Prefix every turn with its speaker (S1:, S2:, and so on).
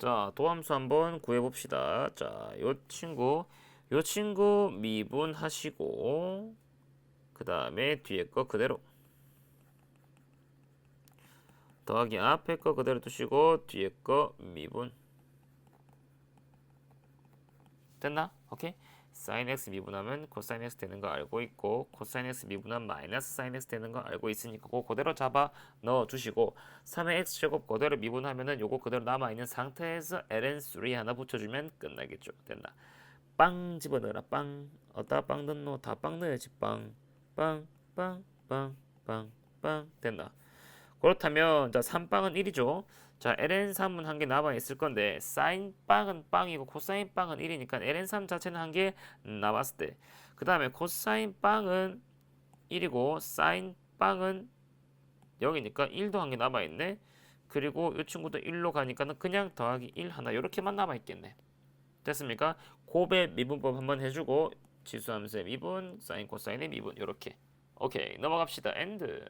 S1: 자, 도함수 한번 구해 봅시다. 자, 요 친구, 요 친구 미분하시고 그 다음에 뒤에 거 그대로 더하기 앞에 거 그대로 두시고 뒤에 거 미분 됐나? 오케이? sin x 미분하면 코사인 x 되는 거 알고 있고 코사인 x 미분하면 마이너스 사인 x 되는 거 알고 있으니까 그거 그대로 잡아 넣어 주시고 3의 x 제곱 그대로 미분하면은 요거 그대로 남아 있는 상태에서 ln3 하나 붙여 주면 끝나겠죠. 됐나? 빵 집어넣어라 빵 어디다 빵 넣노 다 빵 넣어야지 빵 빵 빵 빵 빵빵 됐나? 그렇다면 자 3빵은 1이죠. 자 ln3은 한 개 남아 있을 건데 사인 빵은 빵이고 코사인 빵은 1이니까 ln3 자체는 한 개 남았을 때 그 다음에 코사인 빵은 1이고 사인 빵은 0이니까 1도 한 개 남아 있네. 그리고 이 친구도 1로 가니까는 그냥 더하기 1 하나 이렇게만 남아 있겠네. 됐습니까? 곱의 미분법 한번 해주고 지수함수의 미분, 사인 코사인의 미분 이렇게. 오케이 넘어갑시다. 엔드.